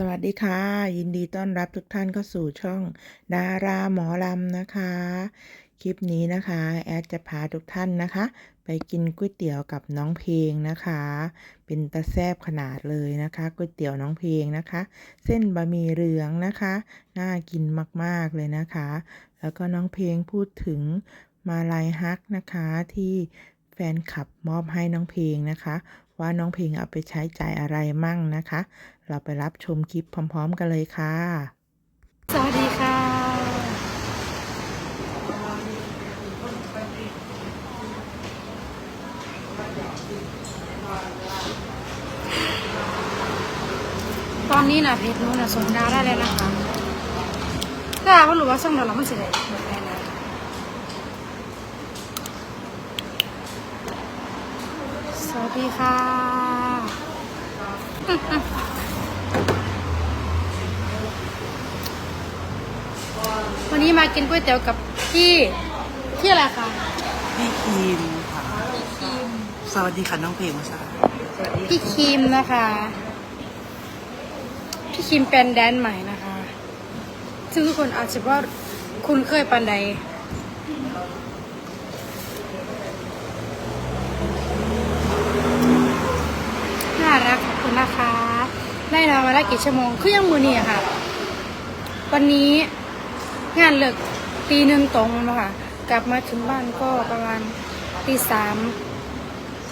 สวัสดีค่ะ ยินดีต้อนรับทุกท่านเข้าสู่ช่องดาราหมอลำนะคะ คลิปนี้นะคะ แอดจะพาทุกท่านนะคะ ไปกินก๋วยเตี๋ยวกับน้องเพลงนะคะ เป็นตะแซบขนาดเลยนะคะก๋วยเตี๋ยวน้องเพลงนะคะ เส้นบะหมี่เหลืองนะคะน่ากินมากๆเลยนะคะ แล้วก็น้องเพลงพูดถึงมาลายฮักนะคะที่แฟนคลับมอบให้น้องเพลงนะคะ ว่าน้องเพลงเอาไปใช้จ่ายอะไรมั่งนะคะ เราไปรับชมคลิปพร้อม ๆ กันเลยค่ะ สวัสดีค่ะ ตอนนี้นะเพจนู้นนะส่งดาได้เลยนะคะถ้าว่ารู้ว่าส่งดาวแล้วมันสิได้หมดแล้วนะสวัสดีค่ะ นนี้มากินก๋วยเตี๋ยวกับพี่พี่อะไรคะพี่ครีมค่ะพี่คิมสวัสดีค่ะน้องเพลงมาชาพี่คิมนะคะ พี่คิมเป็นแดนใหม่นะคะ ซึ่งทุกคนอาจจะว่าคุณเคยปันใดน่ารักขอบคุณนะคะ ได้นอนมาได้กี่ชั่วโมง คือยังมือนี่อะค่ะ วันนี้ งานเลิกตีหนึ่งตรงแล้วค่ะ กลับมาถึงบ้านก็ประมาณตีสาม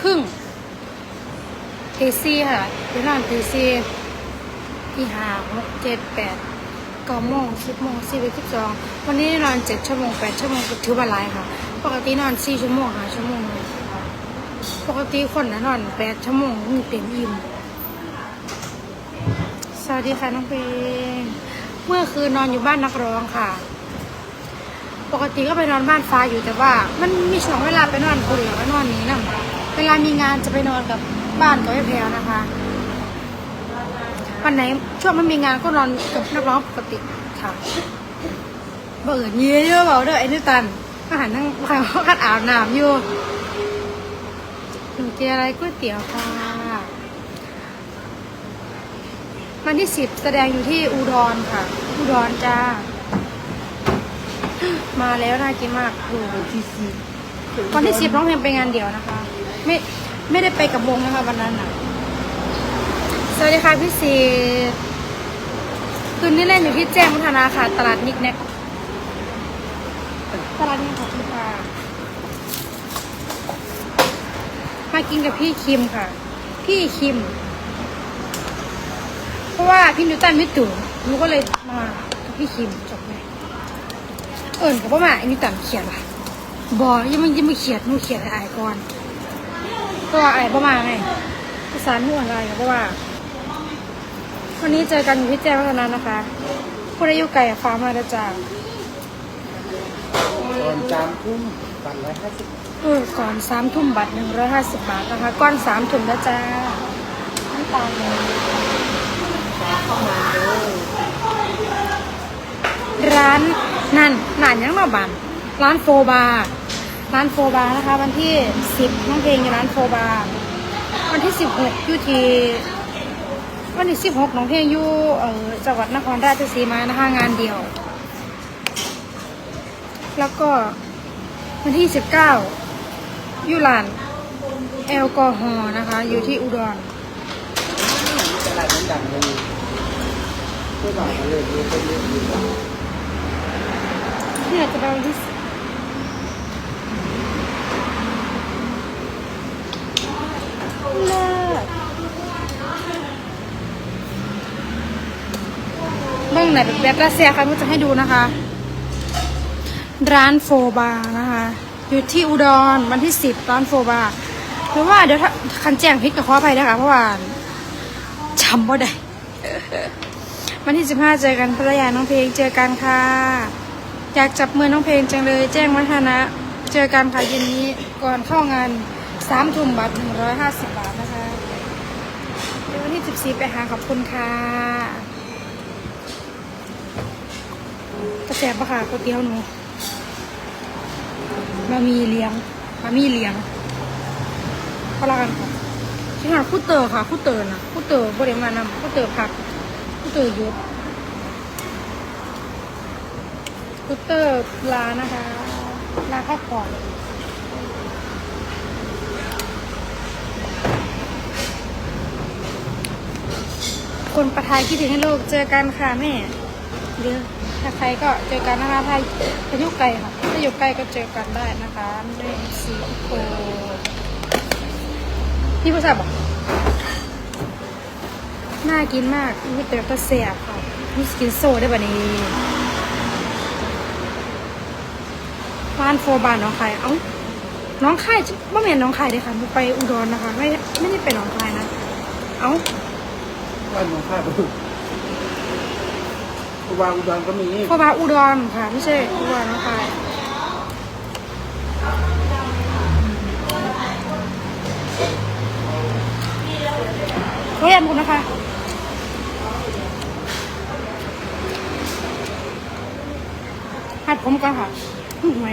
ครึ่งตีสี่ค่ะตีนอนตีสี่ตีห้าหกเจ็ดแปดเก้าโมงสิบโมงสิบเอ็ดสิบสองวันนี้นอนเจ็ดชั่วโมงแปดชั่วโมงถือว่าหลายค่ะ ปกตินอนสี่ชั่วโมงห้าชั่วโมงปกติคนนะนอนแปดชั่วโมงมีเต็มอิ่มสวัสดีค่ะน้องเพลงเมื่อคืนนอนอยู่บ้านนักร้องค่ะ ปกติก็ไปนอนบ้านฟ้าอยู่แต่ว่า มันมีช่วงเวลาไปนอนคนเดียวไปนอนนี้นะเวลามีงานจะไปนอนกับบ้านกับแพรวนะคะวันไหนช่วงไม่มีงานก็นอนกับนักร้องปกติค่ะเบื่อเยี่ยเยอะเบาเด้อไอ้นี่ตันอาหารนั่งใครเขาคัดอาบน้ำอยู่หนูกินอะไรก๋วยเตี๋ยวค่ะวันที่สิบแสดงอยู่ที่อุดรค่ะ อุดรจ้า มาแล้วน่ากินมากดูที่ซีวันที่สิบร้องเพลงไปงานเดี่ยวนะคะ ไม่ไม่ได้ไปกับวงนะคะวันนั้นน่ะ สวัสดีค่ะพี่สีคืนนี้เล่นอยู่ที่แจ้งวัฒนาค่ะ ตลาดนิกแนกตลาดนี้ขอบคุณค่ะมากินกับพี่คิมค่ะ พี่คิม เพราะว่าพี่นิวตันไม่ตื่นหนูก็เลยมากับพี่คิมจบ เลยเอิญกับพ่อมาไอ้นิวตันเขียนว่ะบอยังไม่ยังไม่เขียนหนูเขียนให้อายก่อนก็ว่าอายพ่อมาไงภาษาหนูอะไรเพราะว่าวันนี้เจอกันอยู่ที่แจ้งวัฒนะนะคะคุณอายุไก่ฟาร์มมาแล้วจ้าตอนจามทุ่มปันร้อยห้าสิบเออก่อนสามทุ่มบัตรหนึ่งร้อยห้าสิบบาทนะคะก้อนสามถุงนะจ้าน้ำตาลเลยร้าน นั่นหนานยังมาบันร้านโฟบาร์ร้านโฟบาร์นะคะ วันที่สิบน้องเพลงอยู่ร้านโฟบาร์วันที่สิบหกอยู่ที่วันที่สิบหกน้องเพลงอยู่เออจังหวัดนครราชสีมานะคะงานเดียว แล้วก็วันที่19อยู่ร้านแอลกอฮอล์นะคะ อยู่ที่อุดรตลาดนั้นดังเลยก็หลายเลยเยอะไปเยอะอยู่ เนี่ยจะไปวันที่เลิกบ้องไหนแบบแบบรัสเซียค่ะก็จะให้ดูนะคะ ร้านโฟบาร์นะคะ อยู่ที่อุดรวันที่สิบร้านโฟบาร์หรือว่าเดี๋ยวถ้าคันแจ้งพิษกับขออภัยนะคะเพราะว่าจำว่าได้วันที่สิบห้าเจอกันภรรยาน้องเพลงเจอกันค่ะ อยากจับมือน้องเพลงจังเลย แจ้งวัฒนะ เจอกันค่ะเย็นนี้ก่อนเข้างานสามทุ่มบัตรหนึ่งร้อยห้าสิบบาทนะคะเดี๋ยววันที่สิบสี่ไปหาขอบคุณค่ะ กระแสปะค่ะก๋วยเตี๋ยวหนูบะหมี่เลี้ยงบะหมี่เลี้ยงก็แล้วกันค่ะที่หาคู่เตอร์ค่ะคู่เตอร์นะคู่เตอร์บริมานำคู่เตอร์ผักคู่เตอเตอร์ยุทธ สกูตเตอร์ลานะคะลาพักผ่อนคนประทายคิดถึงให้โลกเจอกันค่ะแม่เดี๋ยวถ้าใครก็เจอกันนะคะถ้าถ้าอยู่ไกลค่ะถ้าอยู่ใกล้ก็เจอกันได้นะคะแม่ซีโอพี่ผู้ชายบอกน่ากินมากมีแต่ก็เสียบค่ะมีสกินโซได้แบบนี้ ร้านโฟบานน้องคาย เอ้า น้องคายว่าแม่นน้องคายเลยค่ะไปอุดรนะคะ ไม่ไม่ได้ไปน้องคายนะ เอ้าบ้านหนองคายบุอุบาอุดรก็มีโฟบาอุดรค่ะ ไม่ใช่อุดรน้องคายขออนุญาตคุณนะคะหัดผมก่อนค่ะ อื้อไหม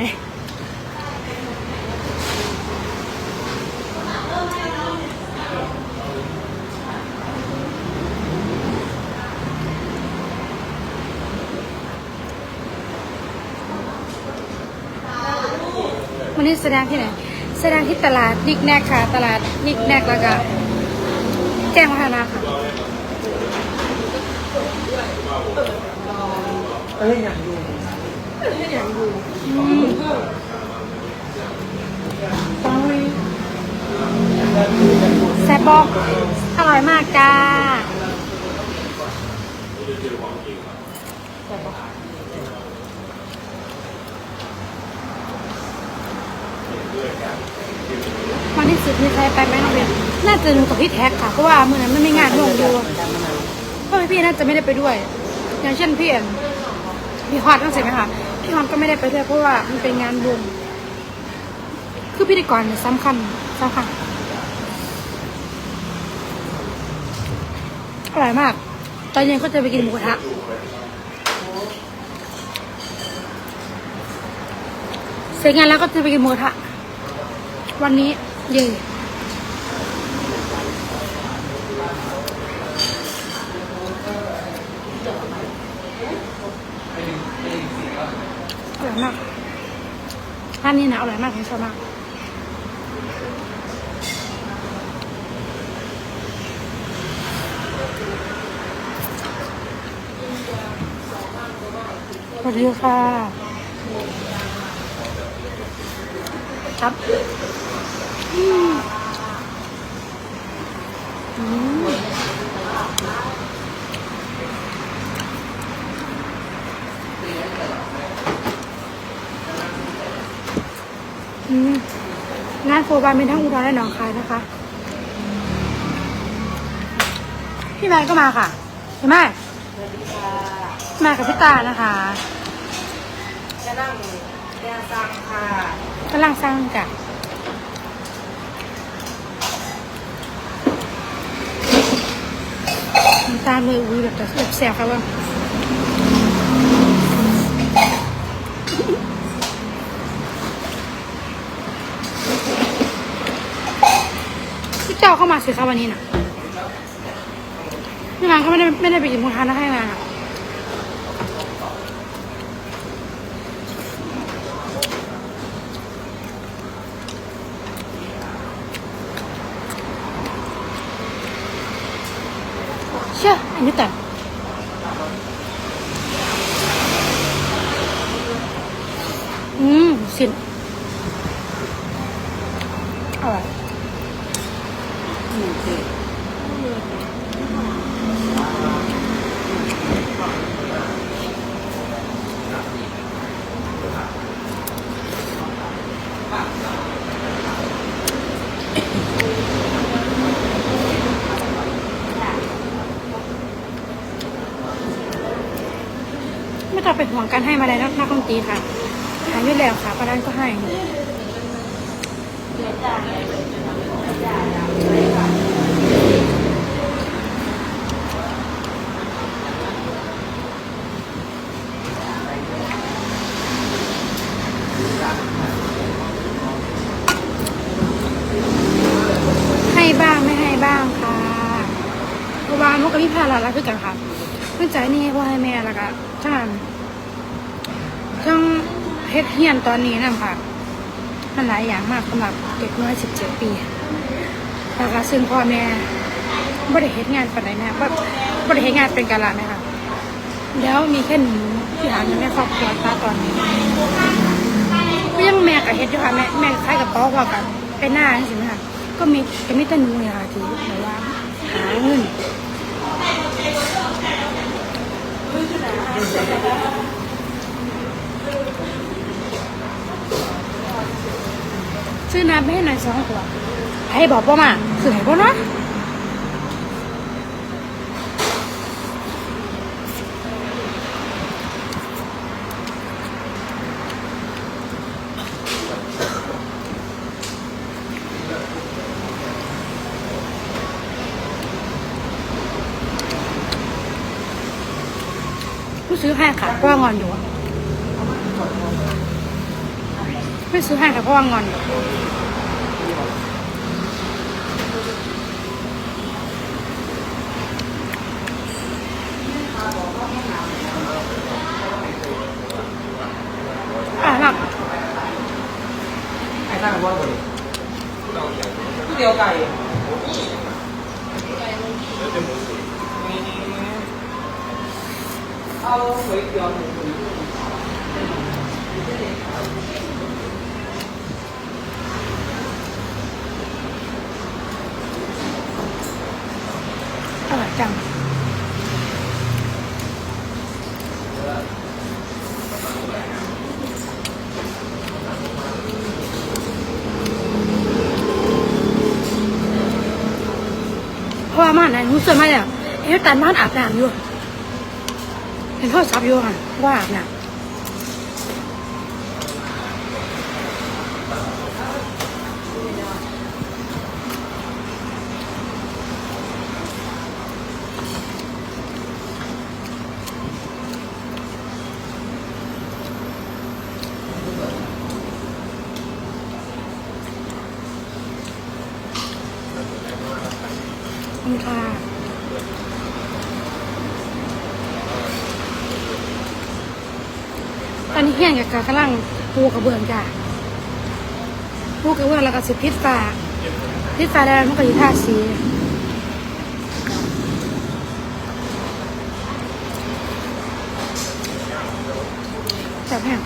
วันนี้แสดงที่ไหน แสดงที่ตลาดนิกแนกค่ะ ตลาดนิกแนกแล้วก็แจ้งวัฒนะค่ะเอ้ยอย่างอยู่ แซ่บบอกอร่อยมากจ้าวันที่สิบมีใครไปไหมน้องเบียน่าจะหนูกับพี่แท็กค่ะ เพราะว่าเมื่อนั้นไม่มีงานร่วมดูเพราะพี่น่าจะไม่ได้ไปด้วย อย่างเช่นพี่เอ็นพี่ฮอตต้องเสร็จไหมคะ พี่ฮอตก็ไม่ได้ไปด้วยเพราะว่ามันเป็นงานรวมคือพิธีกรเนี่ยสำคัญสำคัญอร่อยมาก ตอนเย็นก็จะไปกินหมูกระทะเสร็จงานแล้วก็จะไปกินหมูกระทะวันนี้เย่ อร่อยมากร้านนี้นะอร่อยมากผมชอบมากสวัสดีค่ะ ครับอืมอืมอืมงาน โฟบานเป็นทั้งอุดรและหนองคายนะคะ พี่แมนก็มาค่ะใช่ไหมมากับพี่ตานะคะจะนั่งแกซังค่ะกำลังสร้างจ้ะน้ำตาลเลยอุ้ยแบบจะแบบแสบครับว่า พี่เจ้าเข้ามาสิครับวันนี้นะพี่นางเขาไม่ได้ไม่ได้ไปกินมูทานนะให้นางอะเชื่ออันนี้แต่อืม สินอร่อยอืมโอเค ไม่ต้องไปห่วงการให้มาเลยนะนักดนตรีค่ะหายู่แล้วค่ะประดานก็ให้ ให้บ้างไม่ให้บ้างค่ะเพราะว่ามุกกับพี่พาลาลักคือกันค่ะ ตั้งใจนี่ว่าให้แม่แล้วก็ทั้งทั้ง รียนตอนนี้นะค่ะมันหลายอย่างมากสำหรับเด็กน้อย17ปีแล้วก็ซึ่งพ่อแม่ไม่ได้เฮ็ดงานปานใดแม่บ่บ่ได้เฮ็ดงานเป็นกะละแม่ค่ะแล้วมีแค่หนูที่หาเงินในครอบครัวตาตอนนี้ก็ยังแม่กับเฮ็ดอยู่ค่ะแม่แม่คล้ายกับพ่อพ่อกันไปหน้าจังซี่นะคะก็มีก็มีแต่หนูเนี่ยค่ะที่แบบว่าหาเงิน ซื้อน้ำให้หน่อยสองขวดให้บอกพ่อมาซื้อให้พ่อเนาะผู้ซื้อให้ค่ะเพราะว่างอนอยู่ อะไม่ซื้อให้ค่ะเพราะว่างอนอยู่อะหลับไอ้ข้างว่าบ่ดิเดียวไก่เอาก๋วยเตี๋ยวหมู อร่อยจังเพราะว่า ส่วนมากเนี่ยเอ๊ะตานบ้านอาบน้ำอยู่ เห็นโทรศัพท์อยู่ค่ะว่าอาบน้ำคุณค่ะ ตอนนี้เฮียนกับกำลังปูกระเบื้องจ้ะปูกระเบื้องแล้วก็สิพิษฟ้าพิษฟ้าแล้วมันก็อยู่ท่าสีจับแห้ง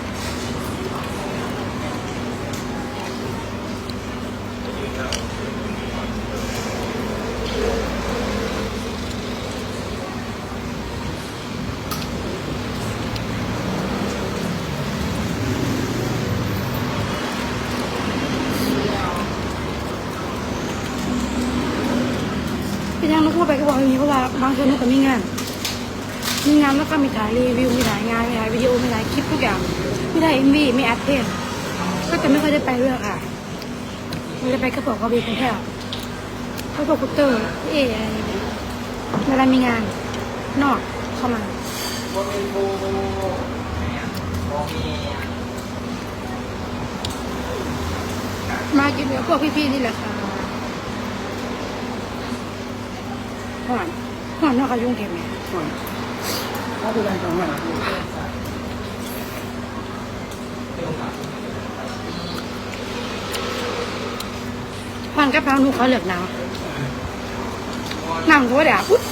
เป็นยังแล้วก็ไปก็บอกอย่างนี้เพราะว่าบางทีมันก็มีงาน มีงานแล้วก็มีถ่ายรีวิว มีถ่ายงาน มีถ่ายวิดีโอ มีถ่ายคลิปทุกอย่าง มีถ่ายเอ็มวีมีแอดเพนก็จะไม่ค่อยได้ไปเรื่องค่ะไม่ได้ไปกระบอกกระบียกรุงเทพเขาบอกคุตเตอร์เออะไรอย่างเงี้ยเวลามีงาน นอกเข้ามาบ่มีโบบ่มีมากินเดี๋ยวพวกพี่ๆนี่แหละค่ะ หอนหอนนอกอายุงเทพไหมถ้าดูแลจังหวะหอนกับพาวหนูเขาเหลือกหนาวหนังก็ว่าเดี๋ยวปุ๊บ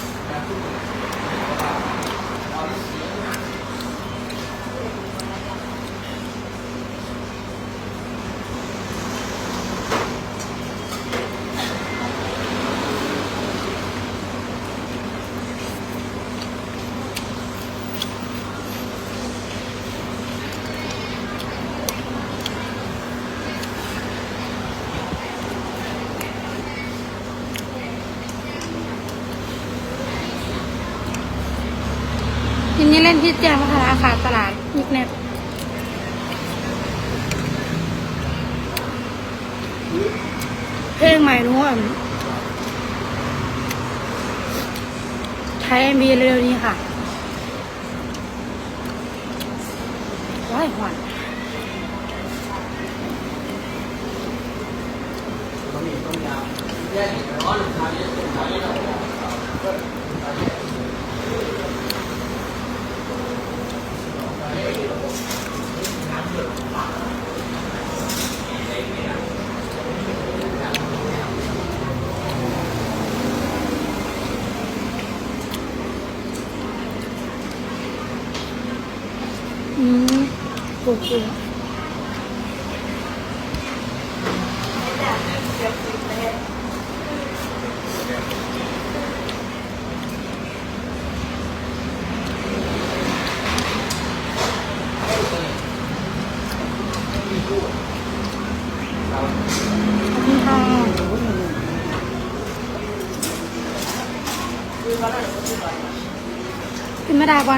ทีนี้เล่นที่แจ้งวัฒนาคารตลาดนิกเน็ตเพลงใหม่หนู้นใช้มีเร็วนี้ค่ะว้ายหวานต้องมีต้มยำแยกร้อนหรือทานเนี่ยต้มยำ 嗯，不去了。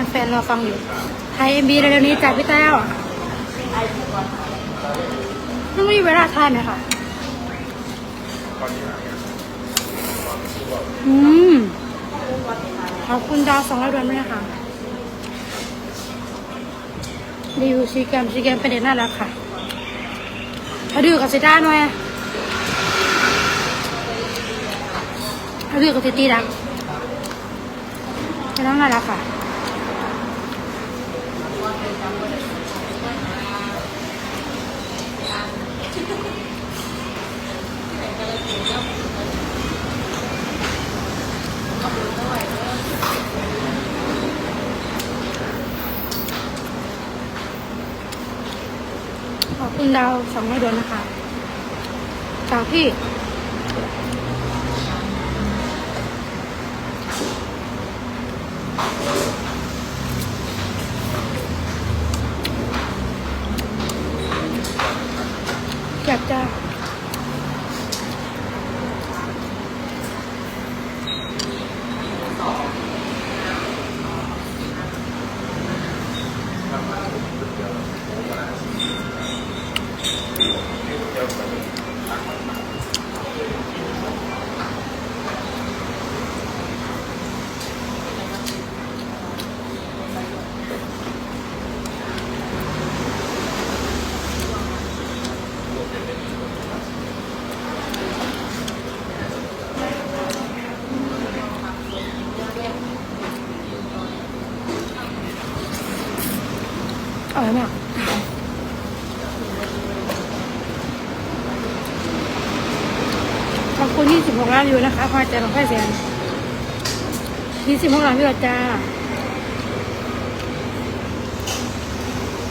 อลแฟนเราฟังอยู่ ไทยเอ็มบีเร็วๆนี้จากพี่แต้วต้องมีเวลาทานไหมคะอืม ขอบคุณดาวสองร้อยดวงด้วยนะคะรีวิวซีแกมซีแกมเป็นเด็กน่ารักค่ะถ้าดื้อกับสิด้าหน่อยถ้าดื้อกับสิตีดังเป็นน้องน่ารักค่ะ ขอบคุณดาวสองร้อยดวงนะคะจากพี่ ขอบคุณที่สิบหกล้านอยู่นะคะพอใจของแค่แสนยี่สิบหกล้านวิวจ้า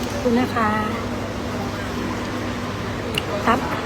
ขอบคุณนะคะครับ